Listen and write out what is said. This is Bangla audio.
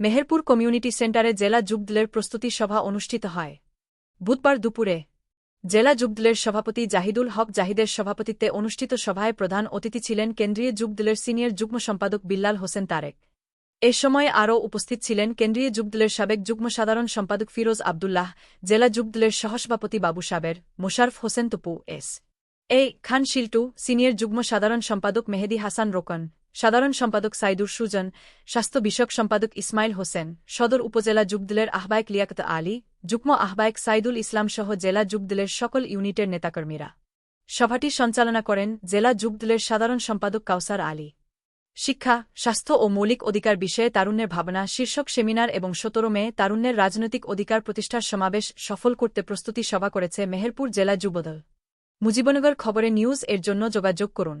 মেহেরপুর কমিউনিটি সেন্টারে জেলা যুগদলের প্রস্তুতি সভা অনুষ্ঠিত হয়। বুধবার দুপুরে জেলা যুগদলের সভাপতি জাহিদুল হক জাহিদের সভাপতিত্বে অনুষ্ঠিত সভায় প্রধান অতিথি ছিলেন কেন্দ্রীয় যুগদলের সিনিয়র যুগ্ম সম্পাদক বিল্লাল হোসেন তারেক। এ সময় আরও উপস্থিত ছিলেন কেন্দ্রীয় যুগদলের সাবেক যুগ্ম সাধারণ সম্পাদক ফিরোজ আবদুল্লাহ, জেলা যুগদলের সহসভাপতি Babu Saber, Mosharraf Hossain Tupu S. A Khan Shiltu senior যুগ্ম সাধারণ সম্পাদক মেহেদি হাসান রোকন সাধারণ সম্পাদক সাইদুর সুজন, স্বাস্থ্য বিষয়ক সম্পাদক ইসমাইল হোসেন, সদর উপজেলা যুগদলের আহ্বায়ক লিয়াকত আলী, যুগ্ম আহ্বায়ক সাইদুল ইসলাম সহ জেলা যুগদলের সকল ইউনিটের নেতাকর্মীরা। সভাটি সঞ্চালনা করেন জেলা যুগদলের সাধারণ সম্পাদক কাউসার আলী। শিক্ষা, স্বাস্থ্য ও মৌলিক অধিকার বিষয়ে তারুণ্যের ভাবনা, শীর্ষক সেমিনার এবং সতেরো মে তারুণ্যের রাজনৈতিক অধিকার প্রতিষ্ঠার সমাবেশ সফল করতে প্রস্তুতি সভা করেছে মেহেরপুর জেলা যুবদল। মুজিবনগর খবরে নিউজ এর জন্য যোগাযোগ করুন।